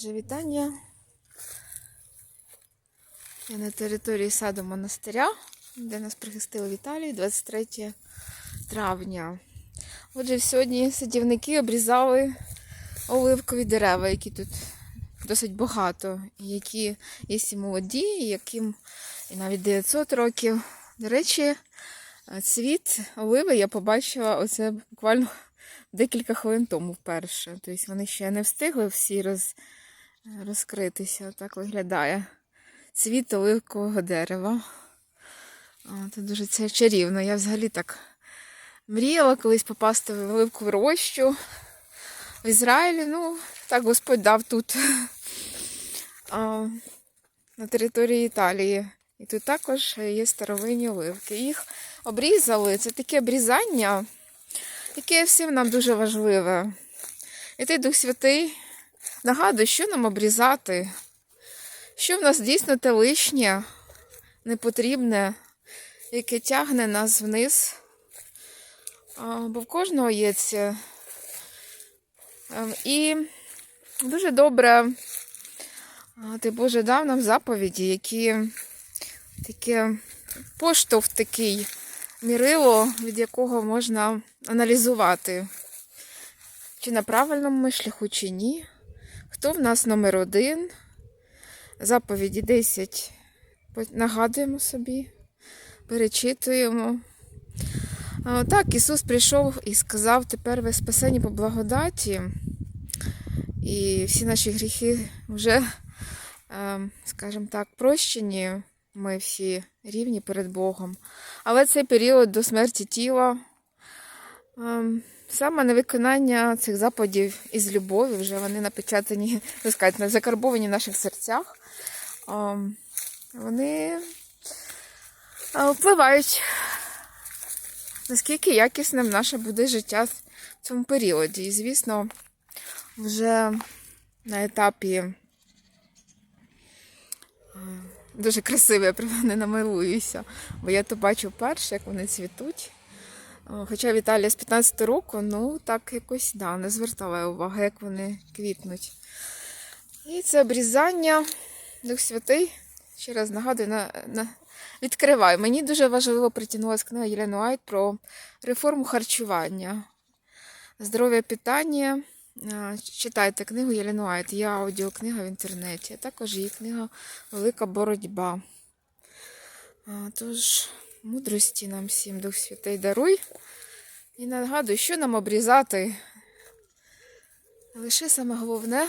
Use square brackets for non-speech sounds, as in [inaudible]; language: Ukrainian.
Вже вітання. Я на території саду монастиря, де нас прихистили в Італії 23 травня. Отже, сьогодні садівники обрізали оливкові дерева, які тут досить багато, які є і молоді, яким і навіть 900 років. До речі, цвіт оливи я побачила оце буквально декілька хвилин тому вперше. Тобто вони ще не встигли всі роз, розкритися. Так виглядає цвіт оливкового дерева. Це дуже це чарівно. Я взагалі так мріяла колись попасти в оливкову рощу в Ізраїлі. Ну, так Господь дав тут [laughs] на території Італії. І тут також є старовинні оливки. Їх обрізали. Це таке обрізання, яке всім нам дуже важливе. І той Дух Святий нагадує, що нам обрізати, що в нас дійсно те лишнє, непотрібне, яке тягне нас вниз. Бо в кожного є це. Ем, І дуже добре, ти Боже дав нам заповіді, які таке поштовх такий мірило, від якого можна аналізувати, чи на правильному ми шляху, чи ні. Хто в нас номер один? Заповіді 10 нагадуємо собі, перечитуємо. Так, Ісус прийшов і сказав, тепер ви спасені по благодаті, і всі наші гріхи вже, скажімо так, прощені. Ми всі рівні перед Богом. Але цей період до смерті тіла, саме невиконання цих заповідей із любові, вже вони напечатані, так сказати, закарбовані в наших серцях, вони впливають, наскільки якісним наше буде життя в цьому періоді. І, звісно, вже на етапі. Дуже красиві, я не намилуюся. Бо я то бачу перше, як вони цвітуть. О, Хоча в Італії з 15 року, ну так якось да, не звертала уваги, як вони квітнуть. І це обрізання. Дух Святий, ще раз нагадую, на, на, відкриваю. Мені дуже важливо притягнулася книга Єлени Уайт про реформу харчування, здоров'я питання. Читайте книгу Єліну Айт, є аудіокнига в інтернеті, а також є книга Велика боротьба. А, Тож, мудрості нам всім Дух Святий даруй. І нагадуй, що нам обрізати. Лише саме головне